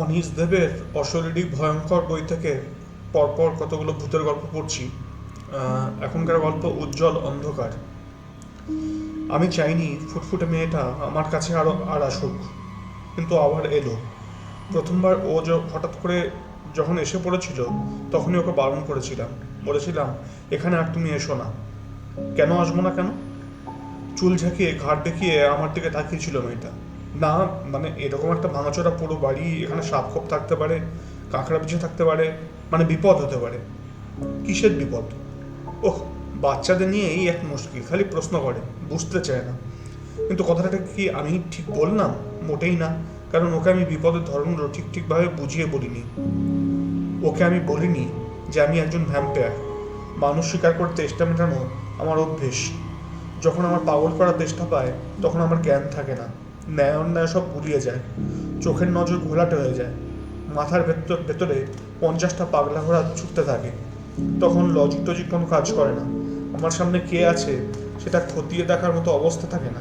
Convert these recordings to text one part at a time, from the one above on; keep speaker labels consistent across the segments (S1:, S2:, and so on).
S1: Anise দেবের অশরীরী ভয়ঙ্কর বই থেকে পরপর কতগুলো ভূতের গল্প পড়ছি এখনকার গল্প উজ্জ্বল অন্ধকার। আমি চাইনি ফুটফুটে মেয়েটা আমার কাছে আরও আর আসুক, কিন্তু আবার এলো। প্রথমবার ও হঠাৎ করে যখন এসে পড়েছিল, তখনই ওকে বারণ করেছিলাম। বলেছিলাম, এখানে আর তুমি এসো না। কেন আসব না কেন? চুল ঝাঁকিয়ে ঘাট দেখিয়ে আমার দিকে তাকিয়েছিল মেয়েটা। না মানে এরকম একটা ভাঙাচোরা পুরো বাড়ি, এখানে সাপ খোপ থাকতে পারে, কাঁকড়া বিছে থাকতে পারে মানে বিপদ হতে পারে। কিসের বিপদ? ওহ, বাচ্চাদের নিয়ে এই এক মুশকিল, খালি প্রশ্ন করে, বুঝতে চায় না। কিন্তু কথাটা কি আমি ঠিক বললাম? মোটেই না, কারণ ওকে আমি বিপদের ধরনগুলো ঠিক ঠিকভাবে বুঝিয়ে বলিনি। ওকে আমি বলিনি যে আমি একজন ভ্যাম্পায়ার মানুষ স্বীকার করতে চেষ্টা মেটানো আমার অভ্যেস। যখন আমার পাগল করার চেষ্টা পায়, তখন আমার জ্ঞান থাকে না। ন্যায় অন্যায় সব গুলিয়ে যায়। চোখের নজর ঘোলাটে হয়ে যায়। মাথার ভেতর, ভেতরে পঞ্চাশটা পাগলা ঘোড়া ছুটতে থাকে। তখন লজিক টজিক কোনো কাজ করে না। আমার সামনে কে আছে, সেটা খতিয়ে দেখার মতো অবস্থা থাকে না।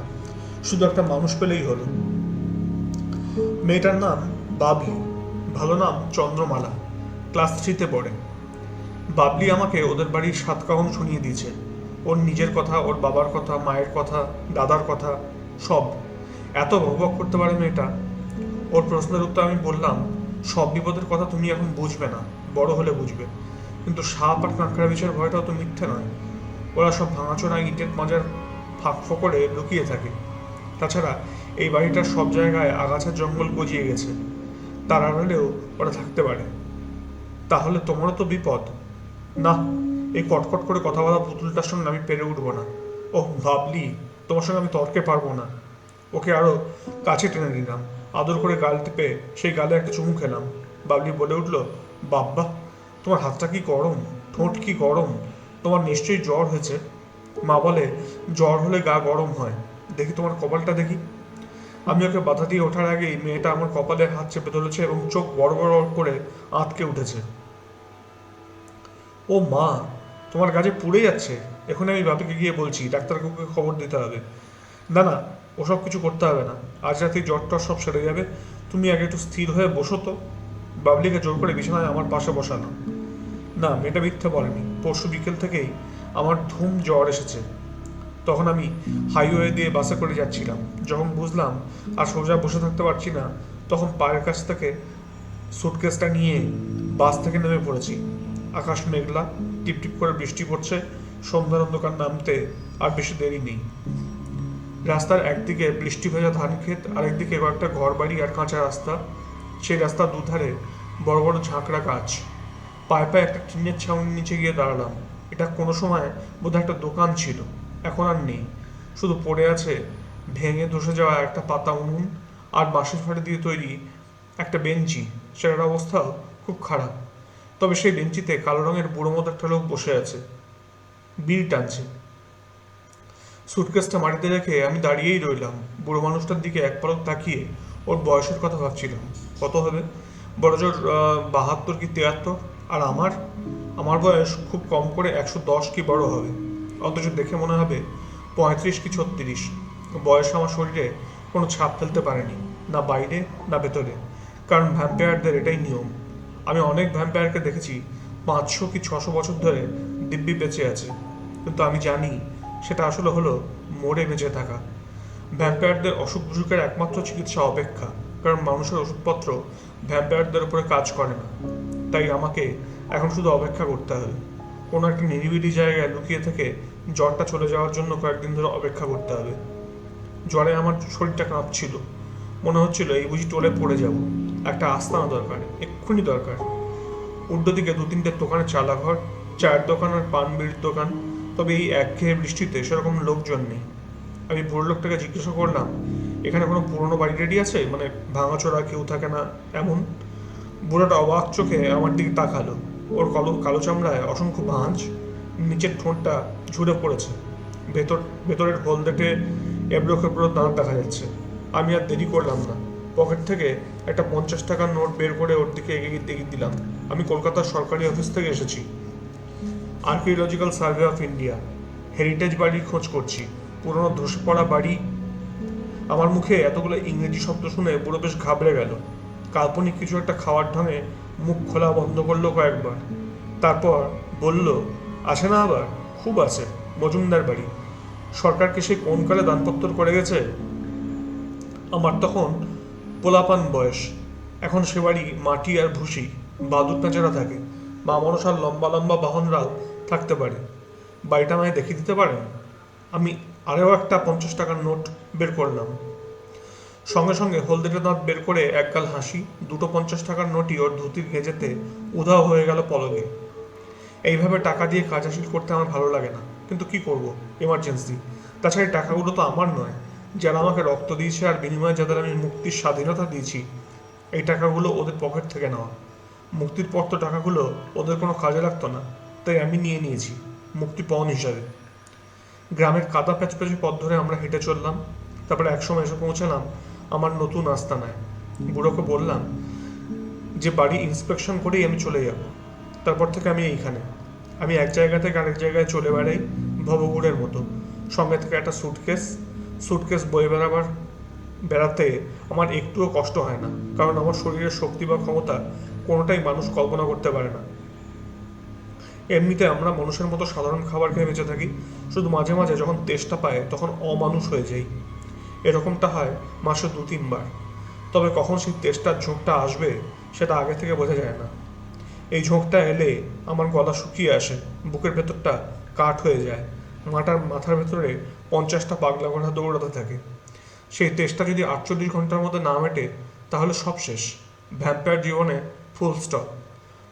S1: শুধু একটা মানুষ পেলেই হলো। মেয়েটার নাম বাবলি। ভালো নাম চন্দ্রমালা। ক্লাস থ্রিতে পড়ে। বাবলি আমাকে ওদের বাড়ির সাত কাহন শুনিয়ে দিয়েছে। ওর নিজের কথা, ওর বাবার কথা, মায়ের কথা, দাদার কথা, সব। এত ভগভগ করতে পারে মেয়েটা? ওর প্রশ্নের উত্তর আমি বললাম, সব বিপদের কথা তুমি এখন বুঝবে না, বড় হলে বুঝবে। কিন্তু সাপ আর কাঁকড়া বিছের ভয়টাও তো মিথ্যে নয়। ওরা সব ভাঙাচোরা ইটের মাজার ফাঁক ফোকরে লুকিয়ে থাকে। তাছাড়া এই বাড়িটার সব জায়গায় আগাছা জঙ্গল গজিয়ে গেছে। তার আড়ালেও ওরা থাকতে পারে। তাহলে তোমারও তো বিপদ। না, এই কটকট করে কথা বলা পুতুলটার সঙ্গে আমি পেরে উঠবো না। ও ভাবলি, তোমার সঙ্গে আমি তর্কে পারব না। ওকে আরও কাছে টেনে নিলাম। আদর করে গাল টিপে সেই গালে একটা চুমু খেলাম। বাবলি বলে উঠল, বাব্বা, তোমার হাতটা কি গরম? ঠোঁট কি গরম? তোমার নিশ্চয়ই জ্বর হয়েছে। মা বলে, জ্বর হলে গা গরম হয়। দেখি তোমার কপালটা দেখি। আমি ওকে বাধা দিয়ে ওঠার আগেই মেয়েটা আমার কপালে হাত চেপে ধরেছে এবং চোখ বড় বড় করে আটকে উঠেছে। ও মা, তোমার গাছে পুড়ে যাচ্ছে। এখন আমি বাপিকে গিয়ে বলছি ডাক্তারবাবুকে খবর দিতে হবে। না না ওসব কিছু করতে হবে না। আজ রাতে জ্বর টর সব সেরে যাবে। তুমি আগে একটু স্থির হয়ে বসো তো। বাবলিকে জোর করে বিছানায় আমার পাশে বসানো না, মেয়েটা মিথ্যে বলেনি। পরশু বিকেল থেকেই আমার ধুম জ্বর এসেছে। তখন আমি হাইওয়ে দিয়ে বাসে করে যাচ্ছিলাম। যখন বুঝলাম আর সোজা বসে থাকতে পারছি না, তখন পায়ের কাছ থেকে সুটকেসটা নিয়ে বাস থেকে নেমে পড়েছি। আকাশ মেঘলা, টিপটিপ করে বৃষ্টি পড়ছে। সন্ধ্যার অন্ধকার নামতে আর বেশি দেরি নেই। রাস্তার একদিকে বৃষ্টি ভেজা ধান ক্ষেত, আরেকদিকে কয়েকটা ঘর বাড়ি আর কাঁচা রাস্তা। সেই রাস্তার দুধারে বড় বড় ঝাঁকড়া গাছ। পায়ে পায়ে একটা টিনের ছাউনির নিচে গিয়ে দাঁড়ালাম। এটা কোনো সময় বোধহয় একটা দোকান ছিল। এখন আর নেই। শুধু পড়ে আছে ভেঙে ধসে যাওয়া একটা পাতা উনুন আর বাঁশের ফাটে দিয়ে তৈরি একটা বেঞ্চি। সেটার অবস্থাও খুব খারাপ। তবে সেই বেঞ্চিতে কালো রঙের বুড়ো মতো একটা লোক বসে আছে। বিড়ি টানছে। সুটকেসটা মাটিতে রেখে আমি দাঁড়িয়েই রইলাম। বুড়ো মানুষটার দিকে এক পলক তাকিয়ে ওর বয়সের কথা ভাবছিলাম। কত হবে? বড়জোর বাহাত্তর কি তিয়াত্তর? আর আমার? আমার বয়স খুব কম করে একশো দশ কি বড় হবে? অথচ দেখে মনে হবে পঁয়ত্রিশ কি ছত্রিশ। বয়স আমার শরীরে কোনো ছাপ ফেলতে পারেনি, না বাইরে, না ভেতরে। কারণ ভ্যাম্পায়ারদের এটাই নিয়ম। আমি অনেক ভ্যাম্পায়ারকে দেখেছি পাঁচশো কি ছশো বছর ধরে দিব্যি বেঁচে আছে। কিন্তু আমি জানি সেটা আসলে হলো মরে বেঁচে থাকা। ভ্যাম্পায়ারদের অসুখ বিসুখের একমাত্র চিকিৎসা অপেক্ষা, কারণ মানুষের ওষুধপত্র ভ্যাম্পায়ারদের উপরে কাজ করে না। তাই আমাকে এখন শুধু অপেক্ষা করতে হবে। কোনো একটা নিরিবিলি জায়গায় লুকিয়ে থেকে জ্বরটা চলে যাওয়ার জন্য কয়েকদিন ধরে অপেক্ষা করতে হবে। জ্বরে আমার শরীরটা কাঁপছিল। মনে হচ্ছিল এই বুঝি টলে পড়ে যাব। একটা আস্তানা দরকার, এক্ষুনি দরকার। উল্টো দিকে দু তিনটে দোকানে চালাঘর, চায়ের দোকান আর পান বিড়ির দোকান। তবে এই একঘেয়ে বৃষ্টিতে সেরকম লোকজন নেই। আমি বুড়ো লোকটাকে জিজ্ঞাসা করলাম, এখানে কোনো পুরনো বাড়ি রেডি আছে? মানে ভাঙাচোরা কেউ থাকে না এমন? বুড়োটা অবাক চোখে আমার দিকে তাকালো। ওর কালো কালো চামড়ায় অসংখ্য ভাঁজ, নিচের ঠোঁটটা ঝুড়ে পড়েছে। ভেতর ভেতরের হলদেটে এবড়ো খেবড়ো দাঁত দেখা যাচ্ছে। আমি আর দেরি করলাম না। পকেট থেকে একটা পঞ্চাশ টাকার নোট বের করে ওর দিকে এগিয়ে দিলাম। আমি কলকাতার সরকারি অফিস থেকে এসেছি। Archaeological survey of India heritage বাড়ির খোঁজ করছি। পুরনো ধসে পড়া বাড়ি। আমার মুখে এতগুলো ইংরেজি শব্দ শুনে পুরো বেশ ঘাবড়ে গেল। কাল্পনিক কিছু একটা খাওয়ার ঢঙে মুখ খোলা বন্ধ করল কয়েকবার। তারপর বলল, আসে না আবার? খুব আছে, মজুমদার বাড়ি। সরকারকে সেই কোন কালে দানপত্র করে গেছে? আমার তখন পোলাপান বয়স। এখন সে বাড়ি মাটি আর ভুসি বাদুর পেঁচারা থাকে। বা মনসার লম্বা লম্বা বাহনরাও থাকতে পারে। বাড়িটা আমায় দেখিয়ে দিতে পারেন? আমি আরও একটা পঞ্চাশ টাকার নোট বের করলাম। সঙ্গে সঙ্গে হলদেটে দাঁত বের করে একগাল হাসি, দুটো পঞ্চাশ টাকার নোটই ওর ধুতির গেজেতে উধাও হয়ে গেল পলকে। এইভাবে টাকা দিয়ে কাজ হাসিল করতে আমার ভালো লাগে না। কিন্তু কি করব? এমার্জেন্সি। তাছাড়া টাকাগুলো তো আমার নয়। যারা আমাকে রক্ত দিয়েছে আর বিনিময়ে যাদের আমি মুক্তির স্বাধীনতা দিয়েছি, এই টাকাগুলো ওদের পকেট থেকে নেওয়া মুক্তির পর তো টাকাগুলো ওদের কোনো কাজে লাগতো না। তাই আমি নিয়ে নিয়েছি, মুক্তি পাওয়ান হিসাবে। গ্রামের কাদা প্যাচপ্যাচে পথ ধরে আমরা হেঁটে চললাম, তারপরে একসময় এসে পৌঁছালাম আমার নতুন আস্তানায়। বুড়োকে বললাম, যে বাড়ি ইন্সপেকশন করেই আমি চলে যাব। তারপর থেকে আমি এইখানে। আমি এক জায়গা থেকে আরেক জায়গায় চলে বেড়াই ভবগুড়ের মতো। সঙ্গে থেকে একটা সুটকেস সুটকেস বয়ে বেড়াবার, বেড়াতে আমার একটুও কষ্ট হয় না। কারণ আমার শরীরের শক্তি বা ক্ষমতা কোনোটাই মানুষ কল্পনা করতে পারে না। এমনিতে আমরা মানুষের মতো সাধারণ খাবার খেয়ে বেঁচে থাকি। শুধু মাঝে মাঝে যখন তেষ্টা পায়, তখন অমানুষ হয়ে যাই। এরকমটা হয় মাসে দু তিনবার তবে কখন সেই তেষ্টার ঝোঁকটা আসবে, সেটা আগে থেকে বোঝা যায় না। এই ঝোঁকটা এলে আমার গলা শুকিয়ে আসে, বুকের ভেতরটা কাঠ হয়ে যায়। মাটার মাথার ভেতরে পঞ্চাশটা পাগলা ঘোড়া দৌড়াতে থাকে। সেই তেষ্টা যদি আটচল্লিশ ঘণ্টার মধ্যে না মেটে, তাহলে সব শেষ। ভ্যাম্পায়ার জীবনে ফুল স্টপ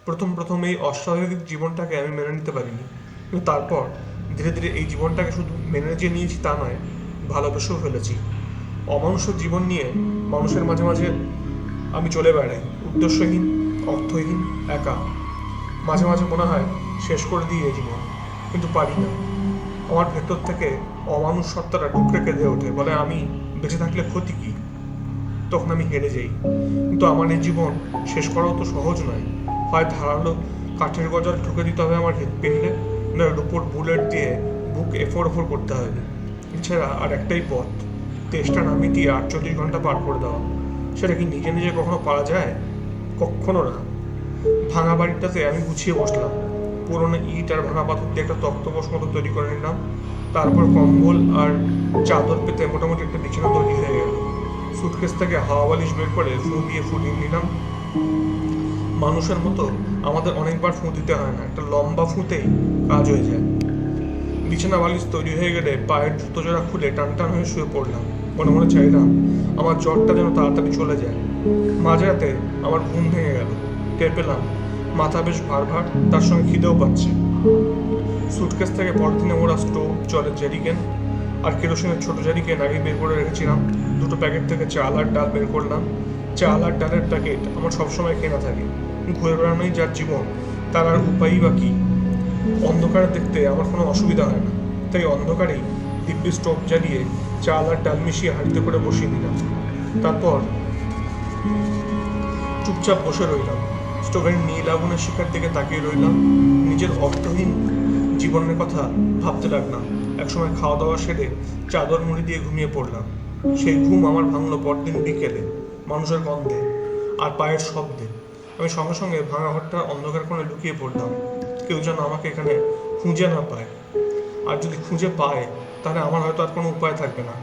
S1: প্রথম প্রথম এই অস্বাভাবিক জীবনটাকে আমি মেনে নিতে পারিনি। কিন্তু তারপর ধীরে ধীরে এই জীবনটাকে শুধু মেনে যে নিয়েছি তা নয়, ভালোবেসেও ফেলেছি। অমানুষের জীবন নিয়ে মানুষের মাঝে মাঝে আমি চলে বেড়াই, উদ্দেশ্যহীন, অর্থহীন, একা। মাঝে মাঝে মনে হয় শেষ করে দিই এই জীবন, কিন্তু পারি না। আমার ভেতর থেকে অমানুষ সত্তাটা ডুকরে কেঁদে ওঠে, বলে আমি বেঁচে থাকলে ক্ষতি কি? তখন আমি হেরে যাই। কিন্তু আমার এই জীবন শেষ করাও তো সহজ নয়। হয় ধারালো কাঠের গজাল ঠুকে দিতে হবে আমার পেনলে নয় রুপোর বুলেট দিয়ে বুক এফোর এফোর করতে হবে। এছাড়া আর একটাই পথ, তেষ্টা না মিটিয়ে আটচল্লিশ ঘণ্টা পার করে দেওয়া। সেটা কি নিজে নিজে কখনো পারা যায়? কখনো না। ভাঙা বাড়িটাতে আমি গুছিয়ে বসলাম। পুরোনো ইট আর ভাঙা পাথর দিয়ে একটা তক্তপোষ মতো তৈরি করে নিলাম। তারপর কম্বল আর চাদর পেতে মোটামুটি একটা বিছানা তৈরি হয়ে গেল। সুটকেস থেকে হাওয়া বালিশ বের করে ফু দিয়ে ফুটিয়ে নিলাম। মানুষের মতো আমাদের অনেকবার ফুঁ দিতে হয় না। একটা লম্বা ফুঁতেই কাজ হয়ে যায়। বিছানা বালিশ তৈরি হয়ে গেলে পায়ের জুতো জোড়া খুলে টান টান হয়ে শুয়ে পড়লাম। মনে মনে চাইলাম, আমার জ্বরটা যেন তাড়াতাড়ি চলে যায়। মাঝরাতে আমার ঘুম ভেঙে গেল। টের পেলাম, মাথা বেশ ভার ভার তার সঙ্গে খিদেও পাচ্ছে। সুটকেস থেকে পরদিনে ওরা স্টোভ, জলের জেরিকেন আর কেরোসিনের ছোট জারিকেন আগে বের করে রেখেছিলাম। দুটো প্যাকেট থেকে চাল আর ডাল বের করলাম। চাল আর ডালের প্যাকেট আমার সবসময় কেনা থাকে। ঘুরে বেড়ানোই যার জীবন, তার আর উপায়ই বা কী? অন্ধকার দেখতে আমার কোনো অসুবিধা হয় না। তাই অন্ধকারেই দিব্যি স্টোভ জ্বালিয়ে চাল আর ডাল মিশিয়ে হাঁড়িতে করে বসিয়ে দিলাম। তারপর চুপচাপ বসে রইলাম। স্টোভের নীল আগুনের শিখার দিকে তাকিয়ে রইলাম। নিজের অর্থহীন জীবনের কথা ভাবতে লাগলাম। একসময় খাওয়া দাওয়া সেরে চাদর মুড়ি দিয়ে ঘুমিয়ে পড়লাম। সেই ঘুম আমার ভাঙলো পরদিন বিকেলে, মানুষের গন্ধে আর পায়ের শব্দে। আমি সঙ্গে সঙ্গে ভাঙা ঘরটার অন্ধকার কোণে লুকিয়ে পড়লাম। কেউ যেন আমাকে এখানে খুঁজে না পায়। আর যদি খুঁজে পায়, তাহলে আমার হয়তো আর কোনো উপায় থাকবে না।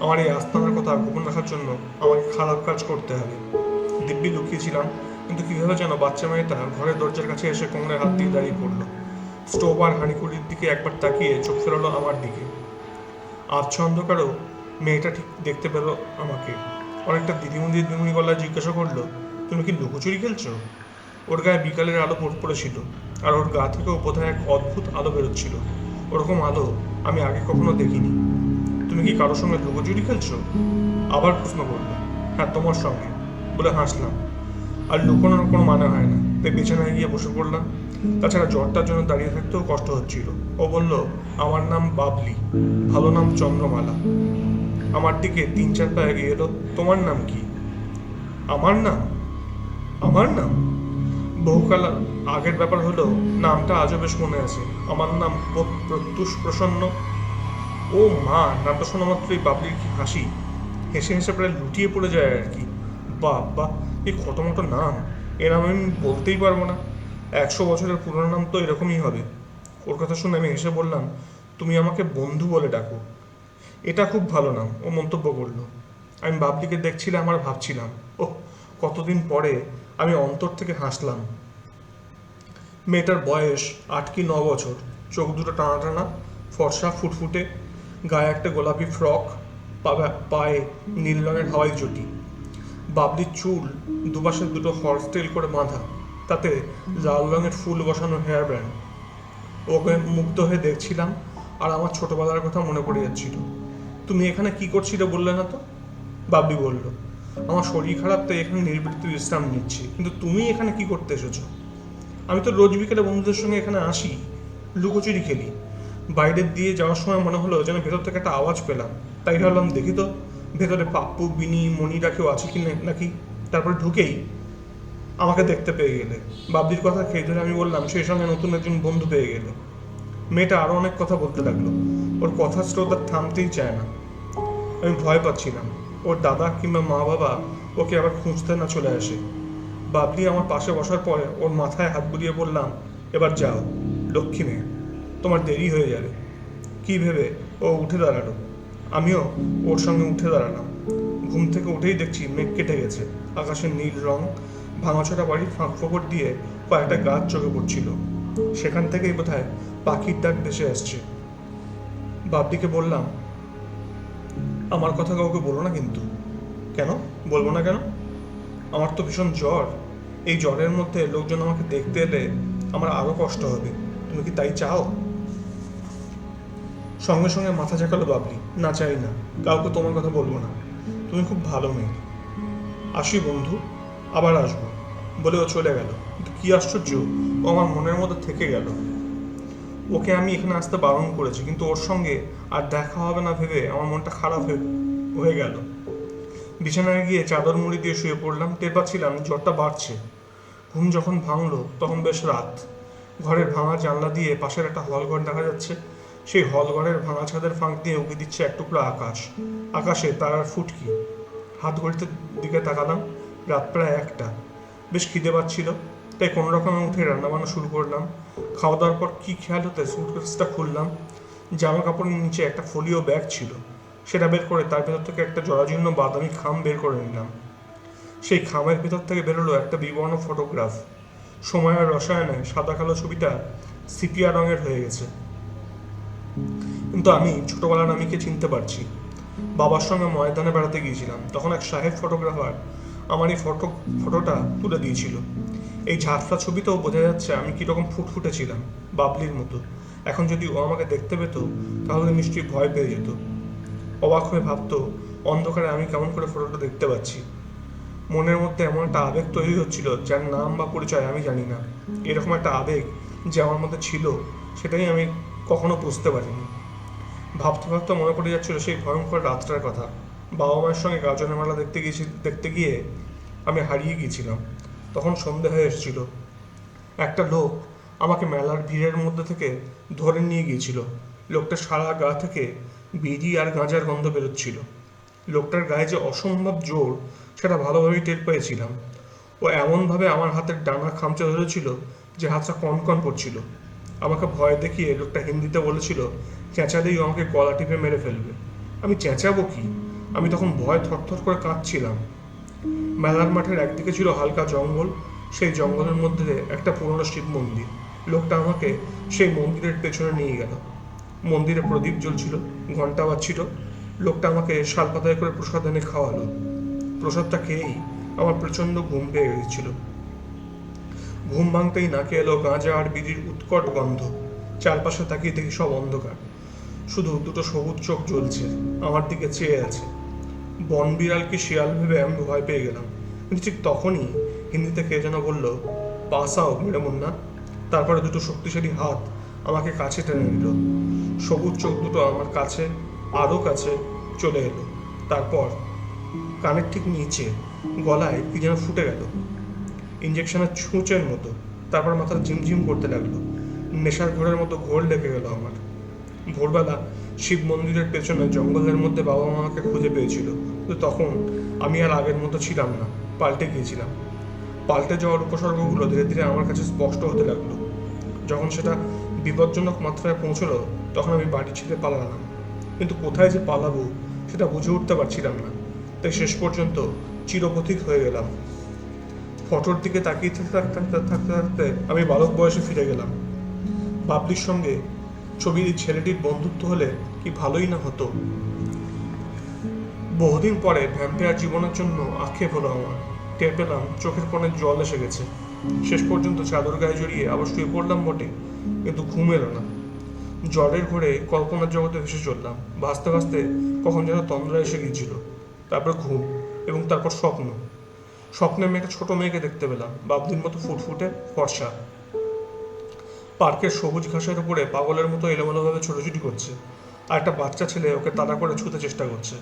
S1: আমার এই আস্থানার কথা গোপন রাখার জন্য আমাকে খারাপ কাজ করতে হবে। দিব্যি লুকিয়েছিলাম, কিন্তু কীভাবে যেন বাচ্চা মেয়েটা ঘরের দরজার কাছে এসে কোমরে হাত দিয়ে দাঁড়িয়ে পড়ল। স্টোভ আর হাঁড়িকুড়ির দিকে একবার তাকিয়ে চোখ ফেরালো আমার দিকে। আবছা অন্ধকারেও মেয়েটা ঠিক দেখতে পেল আমাকে। অনেকটা দিদিমণি দিদিমণি গলায় জিজ্ঞাসা করল তুমি কি লুকোচুরি খেলছো? ওর গায়ে বিকালের আলো পড়, পড়েছিল, আর ওর গা থেকেও কোথায় এক অদ্ভুত আলো বেরোচ্ছিল। ওরকম আলো আমি আগে কখনো দেখিনি। তুমি কি কারোর সঙ্গে লুকোচুরি খেলছো? আবার প্রশ্ন করল হ্যাঁ তোমার সঙ্গে। বলে হাসলাম। আর লুকোনোর কোনো মানে হয় না। তাই বিছানায় গিয়ে বসে পড়লাম। তাছাড়া জ্বরটার জন্য দাঁড়িয়ে থাকতেও কষ্ট হচ্ছিল। ও বলল, আমার নাম বাবলি, ভালো নাম চন্দ্রমালা। আমার দিকে তিন চার পা এগিয়ে এলো, তোমার নাম কি? আমার নাম আমার নাম বহুকাল আগের ব্যাপার হলো নামটা আজও বেশ মনে আছে। আমার নাম প্রত্যুষ প্রসন্ন। ও মা, নামটা শোনা মাত্রই বাবলির কি হাসি? হেসে হেসে প্রায় লুটিয়ে পড়ে যায় আর কি। বাবা, এই খটোমটো নাম? এর নাম আমি বলতেই পারব না। একশো বছরের পুরনো নাম তো এরকমই হবে। ওর কথা শুনে আমি হেসে বললাম, তুমি আমাকে বন্ধু বলে ডাকো। এটা খুব ভালো নাম, ও মন্তব্য করল। আমি বাবলিকে দেখছিলাম আর ভাবছিলাম ও কতদিন পরে আমি অন্তর থেকে হাসলাম। মেয়েটার বয়স আট কি ন বছর। চোখ দুটো টানা টানা, ফর্সা ফুটফুটে, গায়ে একটা গোলাপি ফ্রক পায়ে নীল রঙের হাওয়াই চটি। বাবলির চুল দুপাশে দুটো হর্স টেল করে বাঁধা, তাতে লাল রঙের ফুল বসানো হেয়ার ব্যান্ড ওকে মুগ্ধ হয়ে দেখছিলাম আর আমার ছোটবেলার কথা মনে পড়ে যাচ্ছিল। তুমি এখানে কি করছিলে বললে না তো? বাবলি বলল। আমার শরীর খারাপ, তাই এখানে নির্বৃত্ত বিশ্রাম নিচ্ছি। কিন্তু তুমি এখানে কি করতে এসেছ? আমি তো রোজ বিকেলে বন্ধুদের সঙ্গে এখানে আসি, লুকোচুরি খেলি। বাইরের দিয়ে যাওয়ার সময় মনে হলো যেন ভেতর থেকে একটা আওয়াজ পেলাম। তাই ভাবলাম, দেখি তো, ভেতরে পাপ্পু, বিনি মনিরা কেউ আছে কি নাকি? তারপরে ঢুকেই আমাকে দেখতে পেয়ে গেলে। বাবলির কথা খেয়ে ধরে আমি বললাম সেই সঙ্গে নতুন একজন বন্ধু পেয়ে গেলে। মেয়েটা আরও অনেক কথা বলতে লাগল। ওর কথা আর থামতেই চায় না। আমি ভয় পাচ্ছিলাম। ওর দাদা কিংবা মা বাবা ওকে আবার খুঁজতে না চলে আসে। বাবলি আমার পাশে বসার পরে ওর মাথায় হাত বুলিয়ে বললাম, এবার যাও, লক্ষ্মী মেয়ে, তোমার দেরি হয়ে যাবে। কি ভেবে ও উঠে দাঁড়াল? আমিও ওর সঙ্গে উঠে দাঁড়ালাম। ঘুম থেকে উঠেই দেখছি মেঘ কেটে গেছে। আকাশের নীল রং, ভাঙাচোরা বাড়ির ফাঁক ফোকর দিয়ে কয়েকটা গাছ চোখে পড়ছিল। সেখান থেকেই বোধহয় পাখির ডাক ভেসে আসছে। বাবলিকে বললাম আমার কথা কাউকে বলো না কিন্তু। কেন? বলব না কেন? আমার তো ভীষণ জ্বর। এই জ্বরের মধ্যে লোকজন আমাকে দেখতে এলে আমার আরও কষ্ট হবে। তুমি কি তাই চাও? সঙ্গে সঙ্গে মাথা ঝাঁকালো বাবলি। না, চাই না। কাউকে তোমার কথা বলব না। তুমি খুব ভালো মেয়ে। আসি বন্ধু, আবার আসব। বলে ও চলে গেল। কি আশ্চর্য, ও আমার মনের মধ্যে থেকে গেল। ওকে আমি এখানে আসতে বারণ করেছি, কিন্তু ওর সঙ্গে আর দেখা হবে না ভেবে আমার মনটা খারাপ হয়ে গেল। বিছানায় গিয়ে চাদর মুড়ি দিয়ে শুয়ে পড়লাম, টের পাচ্ছিলাম জ্বরটা বাড়ছে। ঘুম যখন ভাঙলো, তখন বেশ রাত। ঘরের ভাঙা জানলা দিয়ে পাশের একটা হলঘর দেখা যাচ্ছে। সেই হলঘরের ভাঙা ছাদের ফাঁক দিয়ে উকি দিচ্ছে এক টুকরো আকাশ। আকাশে তারার ফুটকি। হাত ঘড়িতে দিকে তাকালাম, রাত প্রায় একটা। বেশ খিদে পাচ্ছিল। তাই কোনো রকমে উঠে রান্নাবান্না শুরু করলাম। খাওয়া দাওয়ার পর কী খেয়াল হতে সুটকেসটা খুললাম। জামা কাপড়ের নিচে একটা ফোলিও ব্যাগ ছিল। সেটা বের করে তার ভেতর থেকে একটা জরাজীর্ণ বাদামি খাম বের করে নিলাম। সেই খামের ভেতর থেকে বেরোলো একটা বিবর্ণ ফটোগ্রাফ সময়ের রসায়নে সাদা কালো ছবিটা সিপিয়া রঙের হয়ে গেছে। কিন্তু আমি ছোটবেলার আমিকে চিনতে পারছি। বাবার সঙ্গে ময়দানে বেড়াতে গিয়েছিলাম। তখন এক সাহেব ফটোগ্রাফার আমার এই ফটো ফটোটা তুলে দিয়েছিল। এই ঝাপসা ছবিতেও বোঝা যাচ্ছে আমি কীরকম ফুটফুটে ছিলাম বাবলির মতো। এখন যদি ও আমাকে দেখতে পেত, তাহলে নিশ্চয়ই ভয় পেয়ে যেত। অবাক হয়ে ভাবতো, অন্ধকারে আমি কেমন করে ফটোটা দেখতে পাচ্ছি? মনের মধ্যে এমন একটা আবেগ তৈরি হচ্ছিল, যার নাম বা পরিচয় আমি জানি না। এরকম একটা আবেগ যে আমার মধ্যে ছিল, সেটাই আমি কখনো বুঝতে পারিনি। ভাবতে ভাবতে মনে পড়ে যাচ্ছিল সেই ভয়ঙ্কর রাতটার কথা। বাবা মায়ের সঙ্গে গাজনের মেলা দেখতে গিয়েছি, দেখতে গিয়ে আমি হারিয়ে গিয়েছিলাম। তখন সন্ধে হয়ে এসেছিল। একটা লোক আমাকে মেলার ভিড়ের মধ্যে থেকে ধরে নিয়ে গিয়েছিল। লোকটা সারা গা থেকে বিড়ি আর গাঁজার গন্ধ বেরোচ্ছিল। লোকটার গায়ে যে অসম্ভব জোর, সেটা ভালোভাবেই টের পেয়েছিলাম। ও এমনভাবে আমার হাতের ডানা খামচে ধরেছিল যে হাতটা কনকন করছিল আমাকে ভয় দেখিয়ে লোকটা হিন্দিতে বলেছিল, চেঁচালেই আমাকে গলা টিপে মেরে ফেলবে। আমি চেঁচাবো কি? আমি তখন ভয় থরথর করে কাঁদছিলাম। মেলার মাঠের একদিকে ছিল হালকা জঙ্গল, সেই জঙ্গলের মধ্যে একটা পুরনো শিব মন্দির। লোকটা আমাকে সেই মন্দিরের পেছনে নিয়ে গেল। মন্দিরে প্রদীপ জ্বলছিল ঘণ্টা বাজছিল। লোকটা আমাকে শালপাতায় করে প্রসাদ এনে খাওয়ালো। প্রসাদটা খেয়েই আমার প্রচণ্ড ঘুম পেয়ে গেছিল। ঘুম ভাঙতেই নাকে এলো গাঁজা আর বিড়ির উৎকট গন্ধ। চারপাশে তাকিয়ে দেখি সব অন্ধকার। শুধু দুটো সবুজ চোখ জ্বলছে, আমার দিকে চেয়ে আছে। বন বিড়াল কি শিয়াল ভেবে আমি ভয় পেয়ে গেলাম। কিন্তু ঠিক তখনই হিন্দিতে কে যেন বলল পাসাও মেরে মুন্না তারপরে দুটো শক্তিশালী হাত আমাকে কাছে টেনে নিল। সবুজ চোখ দুটো আমার কাছে, আরও কাছে চলে এলো। তারপর কানের ঠিক নিচে গলায় কি যেন ফুটে গেল। ইঞ্জেকশনের ছুঁচের মতো। তারপর মাথা ঝিমঝিম করতে লাগল। নেশার ঘোরের মতো ঘোর লেগে গেল আমার। ভোরবেলা শিব মন্দিরের পেছনে জঙ্গলের মধ্যে বাবা মাকে খুঁজে পেয়েছিল। কিন্তু তখন আমি আর আগের মতো ছিলাম না, পাল্টে গিয়েছিলাম। পাল্টে যাওয়ার উপসর্গগুলো ধীরে ধীরে আমার কাছে স্পষ্ট হতে লাগল। যখন সেটা বিপজ্জনক মাত্রায় পৌঁছলো, তখন আমি বাড়ি ছেড়ে পালালাম। কিন্তু কোথায় যে পালাবো সেটা বুঝে উঠতে পারছিলাম না। তাই শেষ পর্যন্ত চিরপথিক হয়ে গেলাম। ফটোর দিকে তাকিয়ে থাকতে থাকতে থাকতে থাকতে আমি বালক বয়সে ফিরে গেলাম। বাবলির সঙ্গে ছবির ছেলেটির বন্ধুত্ব হলে কি ভালোই না হতো? বহুদিন পরে ভ্যাম্পায়ার জীবনের জন্য আক্ষেপ হলো আমার। টের পেলাম চোখের কোণে জল এসে গেছে। শেষ পর্যন্ত চাদর গায়ে জড়িয়ে আবার শুয়ে পড়লাম বটে, কিন্তু ঘুম এলো না। জ্বরের ঘরে কল্পনার জগতে ভেসে চললাম। ভাসতে ভাসতে কখন যেন তন্দ্রা এসে গিয়েছিল। তারপর ঘুম এবং তারপর স্বপ্ন। স্বপ্নে আমি একটা ছোট মেয়েকে দেখতে পেলাম। বাবদির মতো ফুটফুটে ফর্সা। পার্কের সবুজ ঘাসের উপরে পাগলের মতো এলোমেলোভাবে ছোটাছুটি করছে। আর একটা বাচ্চা ছেলে ওকে তাড়া করে ছুতে চেষ্টা করছে।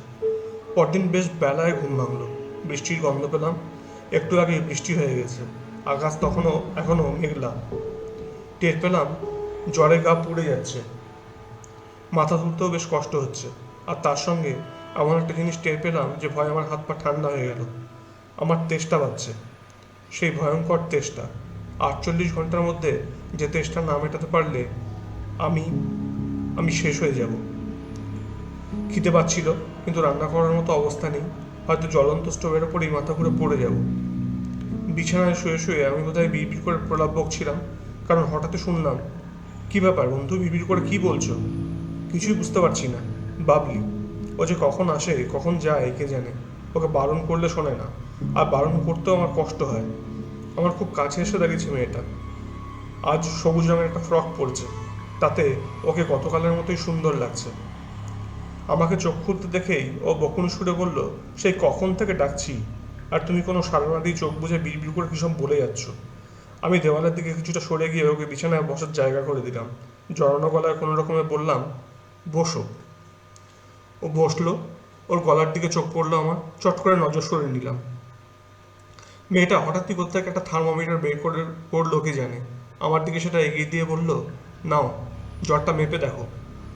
S1: পরদিন বেশ বেলায় ঘুম ভাঙলো। বৃষ্টির গন্ধ পেলাম। একটু আগে বৃষ্টি হয়ে গেছে। আকাশ তখনও, এখনও মেঘলা। টের পেলাম জ্বরে গা পুড়ে যাচ্ছে। মাথা তুলতেও বেশ কষ্ট হচ্ছে। আর তার সঙ্গে এমন একটা জিনিস টের পেলাম যে ভয় আমার হাত পা ঠান্ডা হয়ে গেল। আমার তেষ্টা পাচ্ছে সেই ভয়ঙ্কর তেষ্টা। আটচল্লিশ ঘণ্টার মধ্যে যে তেষ্টা না মেটাতে পারলে আমি আমি শেষ হয়ে যাব। খিদে পাচ্ছিল, কিন্তু রান্না করার মতো অবস্থা নেই। হয়তো জ্বলন্ত স্টোভের ওপরেই মাথা ঘুরে পড়ে যাব। বিছানায় শুয়ে শুয়ে আমি বোধহয় বিড়বিড় করে প্রলাপ বকছিলাম, কারণ হঠাৎ শুনলাম, কি ব্যাপার বন্ধু, বিড়বিড় করে কি বলছো? কিছুই বুঝতে পারছি না। বাবলি, ও যে কখন আসে, কখন যায়, কে জানে? ওকে বারণ করলে শোনে না। আর বারণ করতেও আমার কষ্ট হয়। আমার খুব কাছে এসে দাঁড়িয়েছে মেয়েটা। আজ সবুজ রঙের একটা ফ্রক পরেছে। তাতে ওকে গতকালের মতোই সুন্দর লাগছে। আমাকে চোখ খুলতে দেখেই ও বকুন সুরে বলল, সেই কখন থেকে ডাকছি? আর তুমি কোনো সারা দিয়ে চোখ বুঝে বিড়বিড় করে কিসব বলে যাচ্ছ? আমি দেওয়ালের দিকে কিছুটা সরে গিয়ে ওকে বিছানায় বসার জায়গা করে দিলাম। জড়ানো গলায় কোনো রকমে বললাম, বসো। ও বসল। ওর গলার দিকে চোখ পড়ল আমার। চট করে নজর সরে নিলাম। মেয়েটা হঠাৎই কোথায় একটা থার্মোমিটার বের করে, করল কে জানে? আমার দিকে সেটা এগিয়ে দিয়ে বলল, নাও, জ্বরটা মেপে দেখো।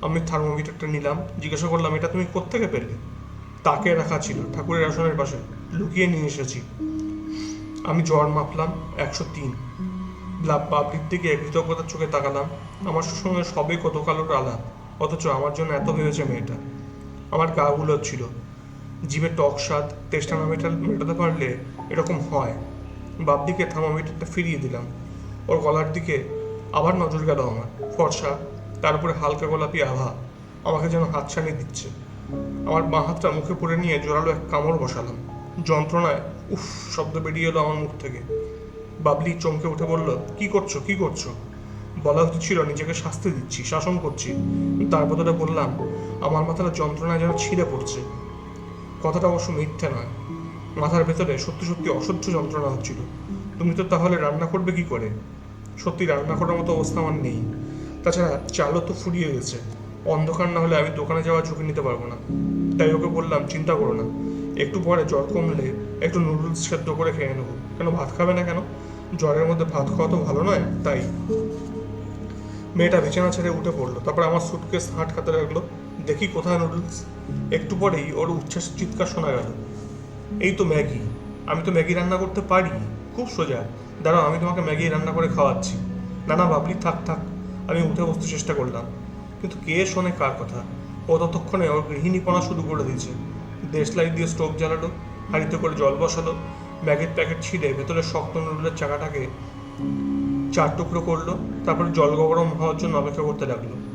S1: আমি থার্মোমিটারটা নিলাম, জিজ্ঞাসা করলাম, এটা তুমি কোত্থেকে পেলে? তাকে রাখা ছিল, ঠাকুরের আসনের পাশে। লুকিয়ে নিয়ে এসেছি। আমি জ্বর মাপলাম একশো তিন। বাবলির দিকে কৃতজ্ঞতার চোখে তাকালাম। আমার সঙ্গে সবে কত কালোর আলাপ, অথচ আমার জন্য এত ভেবেছে মেয়েটা। আমার গা ছিল। জিভে টক স্বাদ, তেষ্টা না মেটা মেটাতে পারলে এরকম হয়। বাবদিকে থার্মোমিটারটা ফিরিয়ে দিলাম। ওর গলার দিকে আবার নজর গেল আমার। ফর্সা, তার উপরে হালকা গোলাপি আভা। আমাকে যেন হাতছানি দিচ্ছে। আমার বাঁ হাতটা মুখে পড়ে নিয়ে জোরালো এক কামড় বসালাম। যন্ত্রণায়, উফ, শব্দ বেরিয়ে এলো আমার মুখ থেকে। বাবলি চমকে উঠে বলল, কি করছ কি করছ? বলা উচিত ছিল, নিজেকে শাস্তি দিচ্ছি, শাসন করছি। তার বদলে বললাম, আমার মাথাটা যন্ত্রণায় যেন ছিঁড়ে পড়ছে। কথাটা অবশ্য মিথ্যে নয়। মাথার ভেতরে সত্যি সত্যি অসহ্য যন্ত্রণা হচ্ছিল। তুমি তো তাহলে রান্না করবে কি করে? সত্যি রান্না করার মতো অবস্থা আমার নেই। তাছাড়া চালও তো ফুরিয়ে গেছে। অন্ধকার না হলে আমি দোকানে যাওয়ার ঝুঁকি নিতে পারব না। তাই ওকে বললাম, চিন্তা করো না। একটু পরে জ্বর কমলে একটু নুডলস সেদ্ধ করে খেয়ে নেব। কেন, ভাত খাবে না কেন? জ্বরের মধ্যে ভাত খাওয়া তো ভালো নয়, তাই। মেয়েটা বিছানা ছেড়ে উঠে পড়ল। তারপর আমার সুটকেস হাঁট খাতে লাগল। দেখি কোথায় নুডলস। একটু পরেই ওর উচ্ছ্বাস চিৎকার শোনা গেল। এই তো ম্যাগি। আমি তো ম্যাগি রান্না করতে পারি। খুব সোজা। দাঁড়াও, আমি তোমাকে ম্যাগি রান্না করে খাওয়াচ্ছি। না না বাবলি থাক থাক। আমি উঠে বসতে চেষ্টা করলাম। কিন্তু কে শোনে কার কথা? ও ততক্ষণে ওর গৃহিণীপনা শুরু করে দিয়েছে। দেশলাই দিয়ে স্টোভ জ্বালালো, হাঁড়িতে করে জল বসালো, ম্যাগির প্যাকেট ছিঁড়ে ভেতরে শক্ত নুডলের চাকাটাকে চার টুকরো করল, তারপর জল গরম হওয়ার জন্য অপেক্ষা করতে লাগল।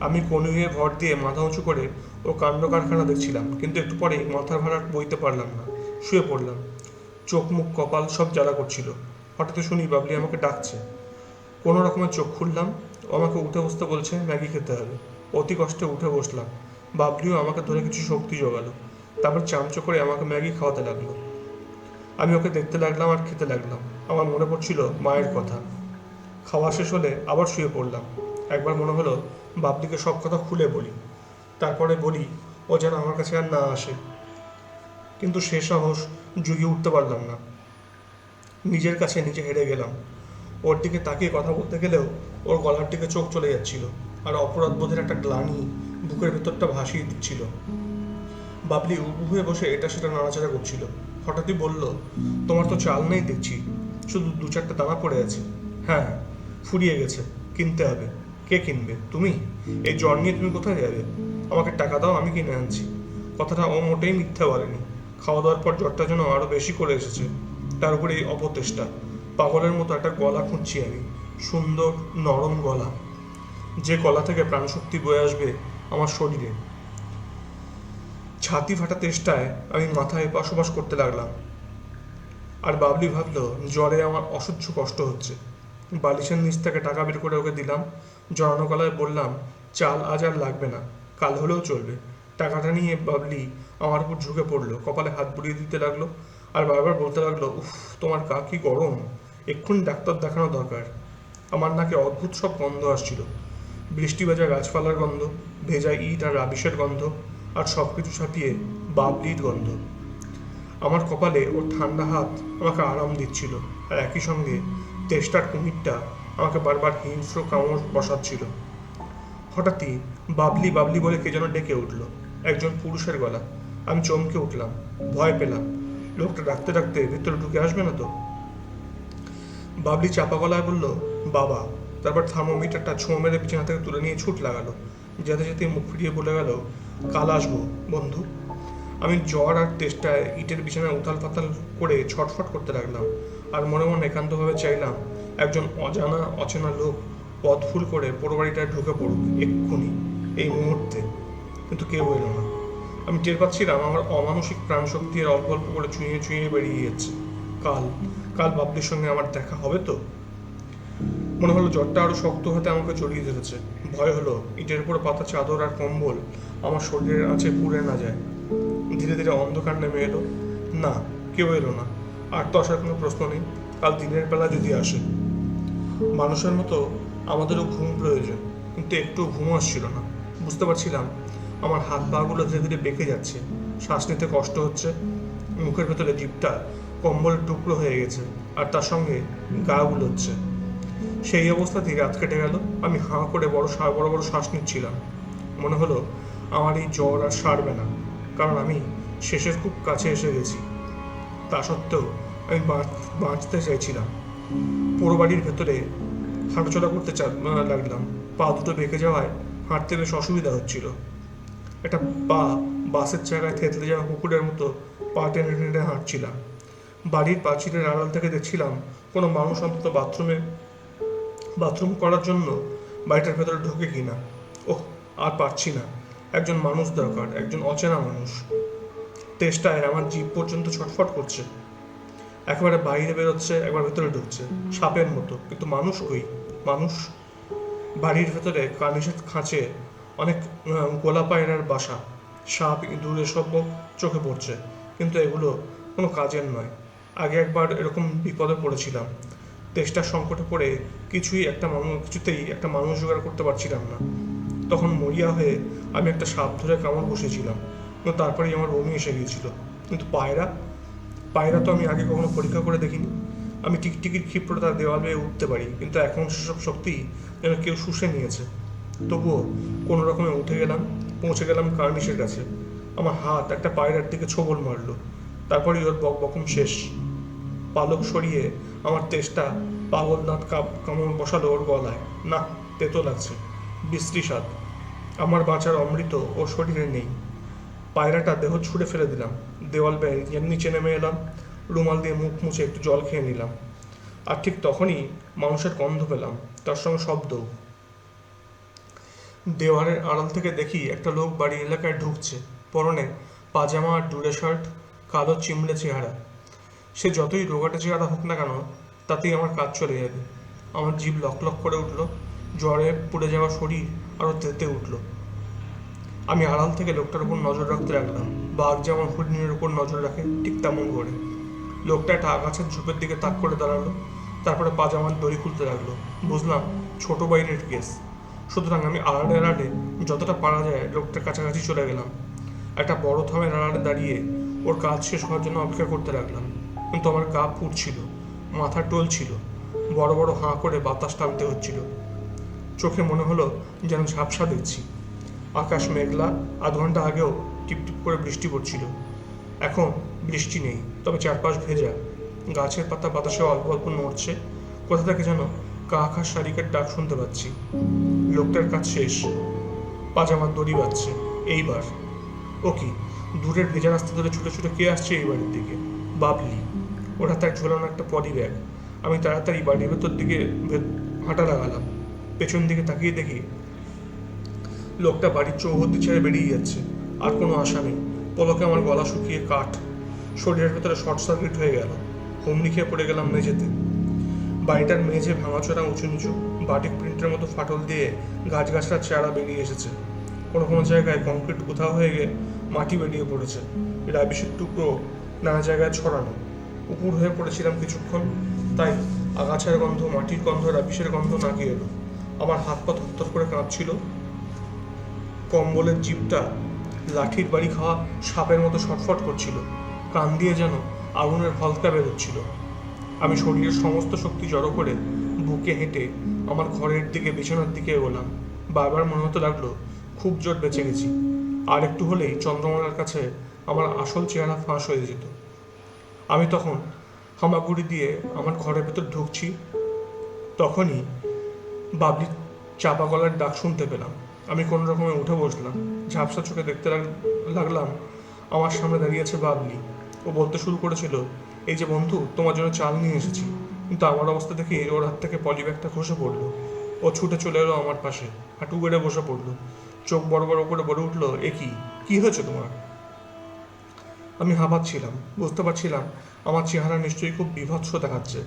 S1: আমি কনুয়ে ভর দিয়ে মাথা উঁচু করে ও কাণ্ড কারখানা দেখছিলাম, কিন্তু একটু পরেই মাথার ভাড়া বইতে পারলাম না, শুয়ে পড়লাম। চোখ মুখ কপাল সব জ্বালা করছিল। হঠাৎ শুনি বাবলি আমাকে ডাকছে। কোনো রকমের চোখ খুললাম, ও আমাকে উঠে বসতে বলছে, ম্যাগি খেতে হবে। অতি কষ্টে উঠে বসলাম। বাবলিও আমাকে ধরে কিছু শক্তি জোগালো, তারপর চামচো করে আমাকে ম্যাগি খাওয়াতে লাগল। আমি ওকে দেখতে লাগলাম আর খেতে লাগলাম। আমার মনে পড়ছিল মায়ের কথা। খাওয়া শেষ হলে আবার শুয়ে পড়লাম। একবার মনে হলো বাবলিকে সব কথা খুলে বলি। তারপরে বলি, ও যেন আমার কাছে আর না আসে। কিন্তু সে সাহস জুগিয়ে উঠতে পারলাম না। নিজের কাছে নিজে হেরে গেলাম। ওর দিকে তাকিয়ে কথা বলতে গেলেও ওর গলার দিকে চোখ চলে যাচ্ছিল আর অপরাধ বোধের একটা গ্লানি বুকের ভেতরটা ভাসিয়ে দিচ্ছিল। বাবলি উবু হয়ে বসে এটা সেটা নাড়াচাড়া করছিল। হঠাৎই বলল, তোমার তো চাল নেই দেখছি। শুধু দু চারটে দানা পড়ে আছে। হ্যাঁ ফুরিয়ে গেছে। কিনতে হবে। কে কিনবে? তুমি? এই জ্বর নিয়ে তুমি কোথায় যাবে? আমাকে টাকা দাও, আমি কিনে আনছি। কথাটা ও মোটেই মিথ্যা বলেনি। খাওয়া দাওয়ার পর জ্বরটা যেন আরও বেশি করে এসেছে। তার উপরে এই অপতেষ্টা। পাগলের মতো একটা গলা খুঁজছি আমি। সুন্দর, নরম গলা। যে গলা থেকে প্রাণশক্তি বয়ে আসবে আমার শরীরে। ছাতি ফাটা তেষ্টায় আমি মাথায় বসবাস করতে লাগলাম। আর বাবলি ভাবলো, জ্বরে আমার অসহ্য কষ্ট হচ্ছে। বালিশের নিচ থেকে টাকা বের করে ওকে দিলাম। জড়ানো গলায় বললাম, চাল আজ আর লাগবে না, কাল হলেও চলবে। টাকাটা নিয়ে বাবলি আমার উপর ঝুঁকে পড়ল, কপালে হাত বুলিয়ে দিতে লাগল আর বারবার বলতে লাগল, উফ, তোমার গা কি গরম? এক্ষুনি ডাক্তার দেখানো দরকার। আমার নাকে অদ্ভুত সব গন্ধ আসছিল। বৃষ্টি ভেজা গাছপালার গন্ধ, ভেজা ইট আর রাবিশের গন্ধ আর সব কিছু ছাপিয়ে বাবলির গন্ধ। আমার কপালে ওর ঠান্ডা হাত আমাকে আরাম দিচ্ছিল আর একই সঙ্গে তেষ্টার কুমিরটা আমাকে বারবার হিংস্র কামড় বসাচ্ছিল। হঠাৎই বাবলি বাবলি বলে কে যেন ডেকে উঠল, একজন পুরুষের গলা। আমি চমকে উঠলাম, ভয় পেলাম। লোকটা ডাকতে ডাকতে ভিতরে ঢুকে আসবে না তো? বাবলি চাপা গলায় বলল, বাবা। তারপর থার্মোমিটারটা ছোঁ মেরে বিছানা থেকে তুলে নিয়ে ছুট লাগালো। যেতে যেতে মুখ ফিরিয়ে বলে গেল, কাল আসব, বন্ধু। আমি জ্বর আর তেষ্টায় ইটের বিছানায় উথাল পাতাল করে ছটফট করতে লাগলাম। আর মনে মনে একান্তভাবে চাইলাম একজন অজানা, অচেনা লোক পথ ভুল করে পোড়ো বাড়িটায় ঢুকে পড়ুক, এক্ষুনি, এই মুহূর্তে। কিন্তু কেউ এলো না। আমি টের পাচ্ছিলাম আমার অমানসিক প্রাণশক্তি এর অল্প অল্প করে চুঁয়ে চুঁয়ে বেরিয়ে যাচ্ছে কাল কাল বাবলির সঙ্গে আমার দেখা হবে তো? মনে হলো জ্বরটা আরও শক্ত হাতে আমাকে জড়িয়ে ধরেছে। ভয় হলো, ইটের উপর পাতা চাদর আর কম্বল আমার শরীরের আঁচে পুড়ে না যায়। ধীরে ধীরে অন্ধকার নেমে এলো। না, কেউ এলো না। আর তো আসার কোনো প্রশ্ন নেই। কাল দিনের বেলা যদি আসে। মানুষের মতো আমাদেরও ঘুম প্রয়োজন, কিন্তু একটু ঘুম আসছিল না। বুঝতে পারছিলাম আমার হাত পাগুলো ধীরে ধীরে বেঁকে যাচ্ছে, শ্বাস নিতে কষ্ট হচ্ছে, মুখের ভেতরে জিপটা কম্বল টুকরো হয়ে গেছে, আর তার সঙ্গে গা গুলোচ্ছে সেই অবস্থাতেই রাত কেটে গেল, আমি হাঁ করে বড় বড় বড় শ্বাস নিচ্ছিলাম। মনে হলো আমার এই জ্বর আর সারবে না, কারণ আমি শেষের খুব কাছে এসে গেছি। তা সত্ত্বেও আমি বাঁচ- বাঁচতে চাইছিলাম। পুরো বাড়ির ভেতরে হাঁটাচলা করতে লাগলাম। পা দুটো বেঁকে যাওয়ায় হাঁটতে বেশ অসুবিধা হচ্ছিল। একটা পা বাসের জায়গায় থেতলে যাওয়া কুকুরের মতো পা টেনে টেনে হাঁটছিলাম। বাড়ির প্রাচীরের আড়াল থেকে দেখছিলাম কোনো মানুষ অন্তত বাথরুমে, বাথরুম করার জন্য বাড়িটার ভেতরে ঢোকে কি না ওহ, আর পারছি না। একজন মানুষ দরকার, একজন অচেনা মানুষ। তেষ্টায় আমার জিভ পর্যন্ত ছটফট করছে। একেবারে বাইরে বেরোচ্ছে, একবার ভেতরে ঢুকছে। সাপের মতো। কিন্তু মানুষ ওই, মানুষ বাড়ির ভেতরে কানিসের খাঁচে অনেক গোলা পায়রার বাসা। সাপ, ইঁদুর এসব চোখে পড়ছে। কিন্তু এগুলো কোনো কাজের নয়। আগে একবার এরকম বিপদে পড়েছিলাম। তেষ্টার সংকটে পড়ে কিছুই একটা মানুষ কিছুতেই একটা মানুষ জোগাড় করতে পারছিলাম না। তখন মরিয়া হয়ে আমি একটা সাপ ধরে কামড় বসেছিলাম তারপরেই আমার বমি এসে গিয়েছিল। কিন্তু পায়রা পায়রা তো আমি আগে কখনো পরীক্ষা করে দেখিনি। আমি টিকটিকির ক্ষিপ্রতা দেওয়াল উঠতে পারি, কিন্তু এখন সেসব শক্তি যেন কেউ শুষে নিয়েছে। তবুও কোনো রকমে উঠে গেলাম, পৌঁছে গেলাম কার্নিশের কাছে। আমার হাত একটা পায়রার দিকে ছোবল মারলো। তারপরেই ওর বক বকম শেষ। পালক সরিয়ে আমার তেষ্টা পাগল দাঁত কাপ কামড় বসালো ওর গলায়। না তেতো লাগছে, বিশ্রী স্বাদ। আমার বাঁচার অমৃত ওর শরীরে নেই। পায়রাটা দেহ ছুঁড়ে ফেলে দিলাম। দেওয়াল বেয়ে নিচে নেমে এলাম, রুমাল দিয়ে মুখ মুছে একটু জল খেয়ে নিলাম। আর ঠিক তখনই মানুষের গন্ধ পেলাম, তার সঙ্গে শব্দ। দেওয়ালের আড়াল থেকে দেখি একটা লোক বাড়ি এলাকায় ঢুকছে, পরনে পাজামা আর ডুলে শার্ট, কালো চিমড়ে চেহারা। সে যতই রোগাটে চেহারা হোক না কেন, তাতেই আমার কাজ চলে যাবে। আমার জিভ লক লক করে উঠল, জ্বরে পুড়ে যাওয়া শরীর আরও তেতে উঠল। আমি আড়াল থেকে লোকটার উপর নজর রাখতে লাগলাম। বাঘ যেমন হরিণের উপর নজর রাখে, ঠিক তেমন করে লোকটা একটা আগাছার ঝোপের দিকে তাক করে দাঁড়াল, তারপরে পাজামার দড়ি খুলতে লাগল। বুঝলাম, ছোট বাইরের কেস। সুতরাং আমি আড়ালে আড়ালে যতটা পারা যায় লোকটার কাছাকাছি চলে গেলাম। একটা বড় থামের আড়ালে দাঁড়িয়ে ওর কাজ শেষ হওয়ার জন্য অপেক্ষা করতে লাগলাম। কিন্তু আমার গা পুড়ছিল, মাথা টলছিল, বড় বড় হাঁ করে বাতাস টানতে হচ্ছিল। চোখে মনে হলো যেন ঝাপসা দেখছি। আকাশ মেঘলা, আধ ঘণ্টা আগেও টিপটিপ করে বৃষ্টি পড়ছিল। এখন বৃষ্টি নেই, তবে চারপাশ ভেজা। গাছের পাতা বাতাসে অল্প অল্প নড়ছে। কোথা থেকে যেন কাকা শালিকের ডাক শুনতে পাচ্ছি। লোকটার কাজ শেষ। পাজামার দড়ি বাজছে। এইবার। ও কি, দূরের ভেজা রাস্তা ধরে ছুটে ছুটে কে আসছে এই বাড়ির দিকে? বাবলি। ওর তার ঝোলানো একটা পলি ব্যাগ। আমি তাড়াতাড়ি বাড়ির ভেতর দিকে হাঁটা লাগালাম। পেছন দিকে তাকিয়ে দেখি লোকটা বাড়ির চৌহদ্দি ছেড়ে বেরিয়ে যাচ্ছে। আর কোনো আশা নেই। পলকে আমার গলা শুকিয়ে কাঠ। শরীরের ভেতরে শর্ট সার্কিট হয়ে গেল। হুমড়ি খেয়ে পড়ে গেলাম মেঝেতে। বাড়িটার মেঝে ভাঙাচোরা উঁচু নিচু। বাটিক প্রিন্টের মতো ফাটল দিয়ে গাছ গাছগাছড়ার চেহারা বেরিয়ে এসেছে। কোনো কোনো জায়গায় কংক্রিট উধাও হয়ে গিয়ে মাটি বেরিয়ে পড়েছে। রাবিশের টুকরো নানা জায়গায় ছড়ানো। উপুর হয়ে পড়েছিলাম কিছুক্ষণ। তাই আগাছার গন্ধ, মাটির গন্ধ রাবিশের গন্ধ নাকি এলো। আমার হাত পা থরথর করে কাঁপছিল। কম্বলের জিপটা লাঠির বাড়ি খাওয়া সাপের মতো ছটফট করছিল। কান দিয়ে যেন আগুনের হলকা বেরোচ্ছিল। আমি শরীরের সমস্ত শক্তি জড়ো করে বুকে হেঁটে আমার ঘরের দিকে, বিছানার দিকে এগোলাম। বারবার মনে হতে লাগল, খুব জোর বেঁচে গেছি। আর একটু হলেই চন্দ্রমালার কাছে আমার আসল চেহারা ফাঁস হয়ে যেত। আমি তখন হামাগুড়ি দিয়ে আমার ঘরের ভেতর ঢুকছি, তখনই বাবলির চাপা গলার ডাক শুনতে পেলাম। আমি কোনো রকমে উঠে বসলাম। ঝাপসা চোখে দেখতে লাগ- লাগলাম, আমার সামনে দাঁড়িয়ে আছে বাবলি। ও বলতে শুরু করেছিল, এই যে বন্ধু, তোমার জন্য চাল নিয়ে এসেছি। কিন্তু আমার অবস্থা দেখে ওর হাত থেকে পলি ব্যাগটা খসে পড়ল। ও ছুটে চলে এলো আমার পাশে, হাঁটু গেড়ে বসে পড়ল। চোখ বড় বড় করে বলে উঠল, এ কি? কি হয়েছে তোমার? আমি হাঁপাচ্ছিলাম, বুঝতে পারছিলাম আমার চেহারা নিশ্চয়ই খুব বিভৎস দেখাচ্ছে।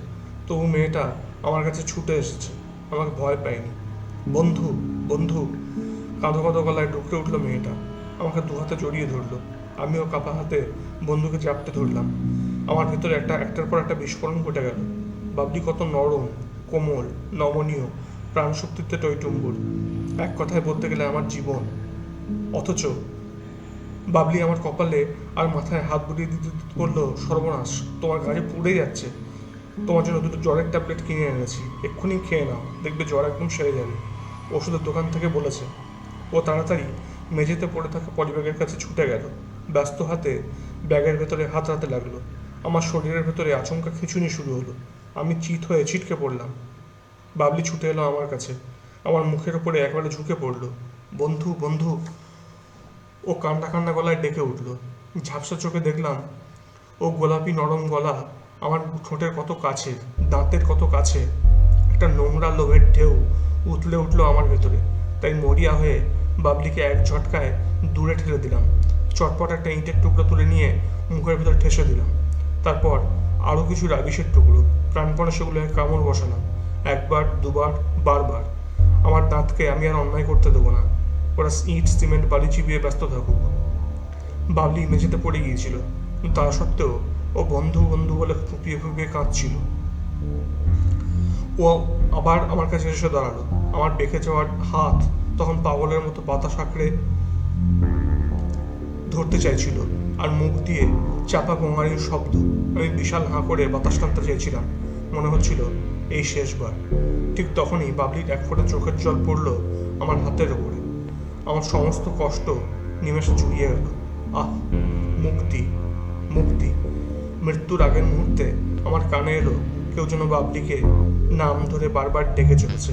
S1: তবু মেয়েটা আমার কাছে ছুটে এসেছে, আমাকে ভয় পায়নি। বন্ধু বন্ধু। কাঁধো কাঁধো গলায় ডুকরে উঠল মেয়েটা। আমাকে দু হাতে জড়িয়ে ধরলো। আমিও কাপা হাতে বন্ধুকে চাপতে ধরলাম। আমার ভেতরে একটা, একটার পর একটা বিস্ফোরণ ঘটে গেল। বাবলি কত নরম, কোমল, নমনীয়, প্রাণশক্তিতে টইটুম্বুর এক কথায় বলতে গেলে আমার জীবন। অথচ বাবলি আমার কপালে আর মাথায় হাত বুলিয়ে দিতে দিতে বলল, সর্বনাশ, তোমার গাড়ি পুড়ে যাচ্ছে। তোমার জন্য দুটো জ্বরের ট্যাবলেট কিনে এনেছি। এক্ষুনি খেয়ে নাও। দেখবে জ্বর একদম সেরে যাবে। ওষুধের দোকান থেকে বলেছে, ও তাড়াতাড়ি মেঝেতে পড়ে থাকা পলিব্যাগের কাছে ছুটে গেল। ব্যস্ত হাতে ব্যাগের ভেতরে হাত হাতে লাগল। আমার শরীরের ভেতরে আচমকা খিঁচুনি শুরু হলো। আমি চিত হয়ে ছিটকে পড়লাম। বাবলি ছুটে এলো আমার কাছে। আমার মুখের ওপরে একবারে ঝুঁকে পড়ল। বন্ধু বন্ধু। ও কান্না কান্না গলায় ডেকে উঠল। ঝাপসা চোখে দেখলাম, ও গোলাপি নরম গলা আমার ঠোঁটের কত কাছে, দাঁতের কত কাছে, একটা নোংরা লোভের ঢেউ উতলে উঠল আমার ভেতরে। তাই মরিয়া হয়ে বাবলিকে এক ঝটকায় দূরে ঠেলে দিলাম। চটপট একটা ইঁটের টুকরো তুলে নিয়ে মুখের ভেতর ঠেসে দিলাম। তারপর আরও কিছু রাবিশের টুকরো, প্রাণপণে সেগুলোকে কামড় বসালাম। একবার, দুবার, বারবার। আমার দাঁতকে আমি আর অন্যায় করতে দেবো না। ওরা ইট, সিমেন্ট, বালি চিবিয়ে ব্যস্ত থাকুক। বাবলি মেঝেতে পড়ে গিয়েছিল। তা সত্ত্বেও ও বন্ধু বন্ধু বলে ফুপিয়ে ফুপিয়ে কাঁদছিল। ও আবার আমার কাছে এসে দাঁড়াল। আমার বেঁকে যাওয়ার হাত তখন পাগলের মতো বাতাস আঁকড়ে ধরতে চাইছিল আর মুখ দিয়ে চাপা গোঙানির শব্দ। আমি বিশাল হাঁ করে বাতাস টানতে চাইছিলাম। মনে হচ্ছিল, এই শেষবার। ঠিক তখনই বাবলির এক ফোঁটা চোখের জল পড়ল আমার হাতের ওপরে। আমার সমস্ত কষ্ট নিমেষে জুড়িয়ে গেল। আহ, মুক্তি মুক্তি। মৃত্যুর আগের মুহূর্তে আমার কানে এলো কেউ যেন বাবলিকে নাম ধরে বারবার ডেকে চলেছে।